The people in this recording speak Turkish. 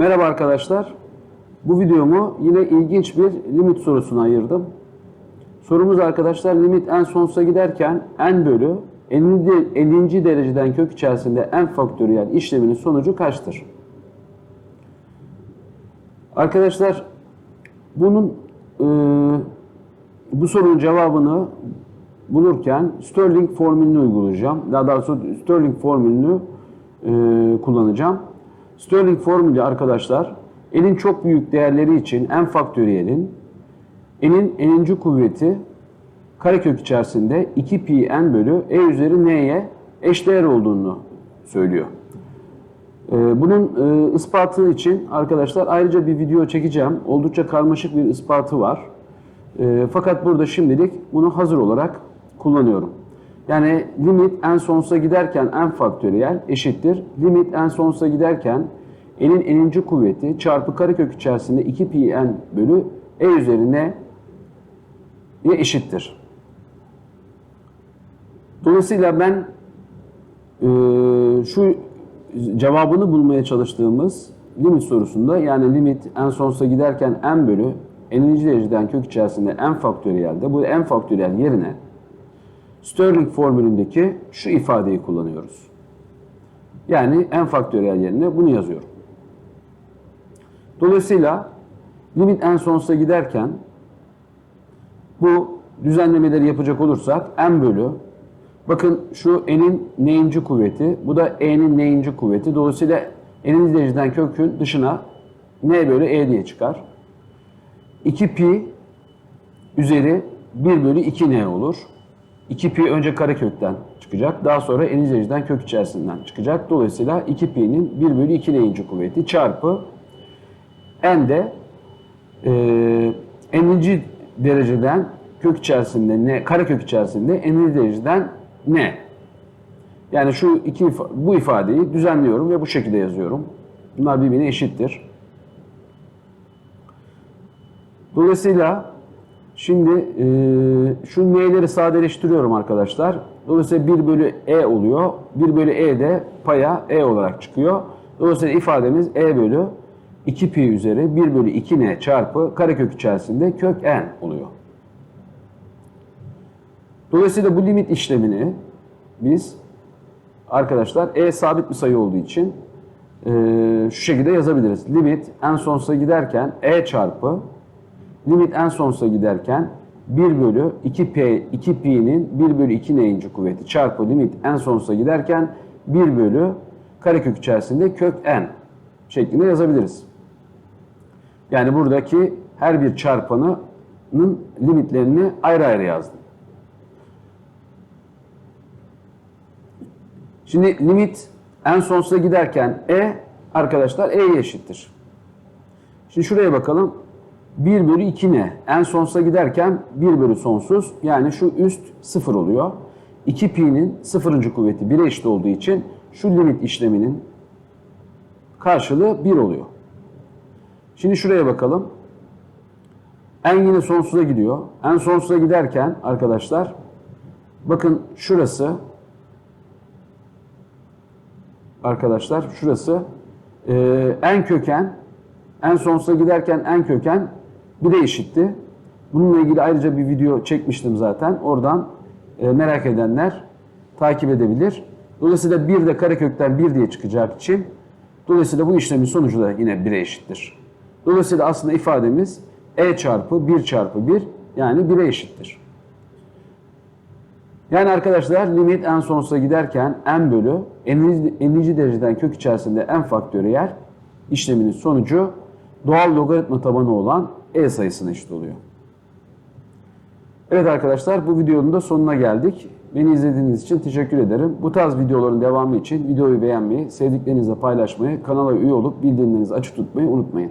Merhaba arkadaşlar. Bu videomu yine ilginç bir limit sorusuna ayırdım. Sorumuz arkadaşlar limit en sonsuza giderken n bölü 50, de- 50. dereceden kök içerisinde n faktöriyel işleminin sonucu kaçtır? Arkadaşlar bunun e, bu sorunun cevabını bulurken Stirling formülünü uygulayacağım. Daha doğrusu Stirling formülünü e, kullanacağım. Stirling formülü arkadaşlar n'in çok büyük değerleri için n faktöriyelin n'in n'inci kuvveti karekök içerisinde 2 pi n bölü e üzeri n'ye eşdeğer olduğunu söylüyor. Ee, Bunun e, ispatı için arkadaşlar ayrıca bir video çekeceğim. Oldukça karmaşık bir ispatı var. E, Fakat burada şimdilik bunu hazır olarak kullanıyorum. Yani limit en sonsuza giderken n faktöriyel eşittir. Limit en sonsuza giderken n'in n'inci kuvveti çarpı karekök içerisinde 2 pi n bölü e üzeri n eşittir. Dolayısıyla ben ee, şu cevabını bulmaya çalıştığımız limit sorusunda yani limit en sonsuza giderken n bölü n'inci dereceden kök içerisinde n faktöriyelde bu n faktöriyel yerine Stirling formülündeki şu ifadeyi kullanıyoruz. Yani n faktöriyel yerine bunu yazıyorum. Dolayısıyla limit en sonsuza giderken bu düzenlemeleri yapacak olursak n bölü Bakın şu n'in n'inci kuvveti, bu da e'nin n'inci kuvveti. Dolayısıyla n'in dereceden kökün dışına n bölü e diye çıkar. 2 pi üzeri 1 bölü 2 n olur. 2 pi önce karekökten çıkacak. Daha sonra n'in dereceden kök içerisinden çıkacak. Dolayısıyla 2 pi'nin 1 bölü 2 n'inci kuvveti çarpı n de e, n'inci dereceden kök içerisinde ne karekök içerisinde n'inci dereceden ne? Yani şu iki bu ifadeyi düzenliyorum ve bu şekilde yazıyorum. Bunlar birbirine eşittir. Dolayısıyla şimdi e, şu n'leri sadeleştiriyorum arkadaşlar. Dolayısıyla 1 bölü e oluyor. 1 bölü e de paya e olarak çıkıyor. Dolayısıyla ifademiz e bölü 2 pi üzeri 1 bölü 2 n çarpı karekök içerisinde kök n oluyor. Dolayısıyla bu limit işlemini biz arkadaşlar e sabit bir sayı olduğu için e, şu şekilde yazabiliriz. Limit en sonsuza giderken e çarpı limit en sonsuza giderken 1 bölü 2 p 2 pi'nin 1 bölü 2 n'inci kuvveti çarpı limit en sonsuza giderken 1 bölü karekök içerisinde kök n şeklinde yazabiliriz. Yani buradaki her bir çarpanının limitlerini ayrı ayrı yazdım. Şimdi limit en sonsuza giderken e arkadaşlar e'ye eşittir. Şimdi şuraya bakalım. 1 bölü 2 ne? En sonsuza giderken 1 bölü sonsuz. Yani şu üst 0 oluyor. 2 pi'nin sıfırıncı kuvveti 1'e eşit olduğu için şu limit işleminin karşılığı 1 oluyor. Şimdi şuraya bakalım. En yine sonsuza gidiyor. En sonsuza giderken arkadaşlar bakın şurası arkadaşlar şurası e, en köken en sonsuza giderken en köken bir de eşitti. Bununla ilgili ayrıca bir video çekmiştim zaten. Oradan e, merak edenler takip edebilir. Dolayısıyla bir de karekökten 1 diye çıkacak için dolayısıyla bu işlemin sonucu da yine 1'e eşittir. Dolayısıyla aslında ifademiz e çarpı 1 çarpı 1 yani 1'e eşittir. Yani arkadaşlar limit en sonsuza giderken n bölü 50. 50. dereceden kök içerisinde n faktöriyel işleminin sonucu doğal logaritma tabanı olan e sayısına eşit oluyor. Evet arkadaşlar bu videonun da sonuna geldik. Beni izlediğiniz için teşekkür ederim. Bu tarz videoların devamı için videoyu beğenmeyi, sevdiklerinizle paylaşmayı, kanala üye olup bildirimlerinizi açık tutmayı unutmayın.